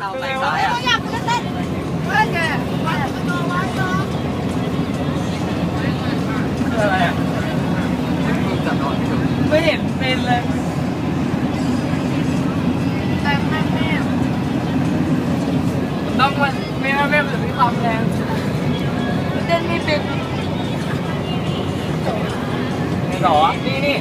เราไปซ้ายอะเต้นเต้นไงคืออะไรอะจับนอนไม่ถูกไม่เห็นเป็นเลยแต่แม่แม่ต้องมันไม่ไม่ไม่หรือมีความแรงเต้นไม่เป็นนี่หรอนี่นี่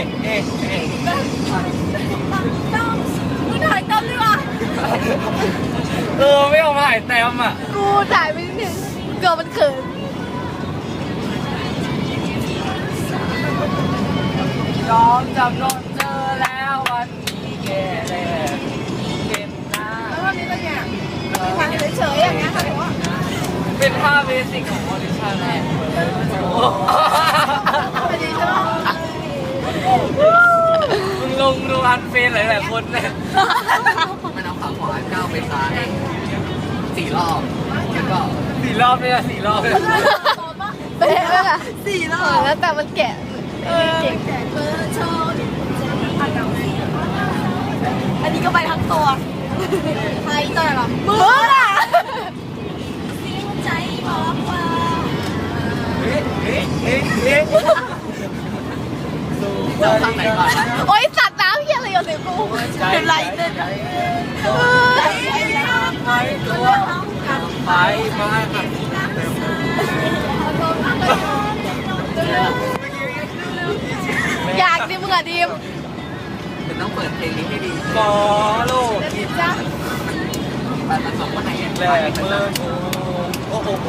ะเอ๊ะเอ๊ะต้องมึงถ่ายต้นหรือเปล่าเออไม่เอามาหายแต้มอะกูถ่ายไปนิดนึงเกิดมันเขินยอมจำนนเจอแล้ววันนี้แกเลยเก็บหน้าแล้ววันนี้เป็นไงถ่ายเฉยๆอย่างเงี้ยค่ะหรือว่าเป็นท่าเบสิกของออดิชั่นแหละ ดูอันเฟนหลายๆคนเนี่ยมันเอาขาขวาก้าวไปซ้ายสี่รอบ แล้วก็สี่รอบเลยอะสี่รอบเลยเป๊ะเลยอะสี่รอบแล้วแต่มันแกะเก่งอันนี้ก็ไปทั้งตัวใครตัวหรอมืออะใจบอกว่าเฮ้ยเฮ้ยเฮ้ยเฮ้ยเจ้าข้างไหนก่อนนะโอ๊ยสั ว์น้ำเฮียอะไรอยู่ในกูเป็นไรเต้นเออไปตัวไปมาแบบอยากดิมึงอะดิมคุณต้องเปิดเพลงนี้ให้ดีขอโลกจ้าแต่ผสมว่าไหนแหลกเมื่อโอ้โห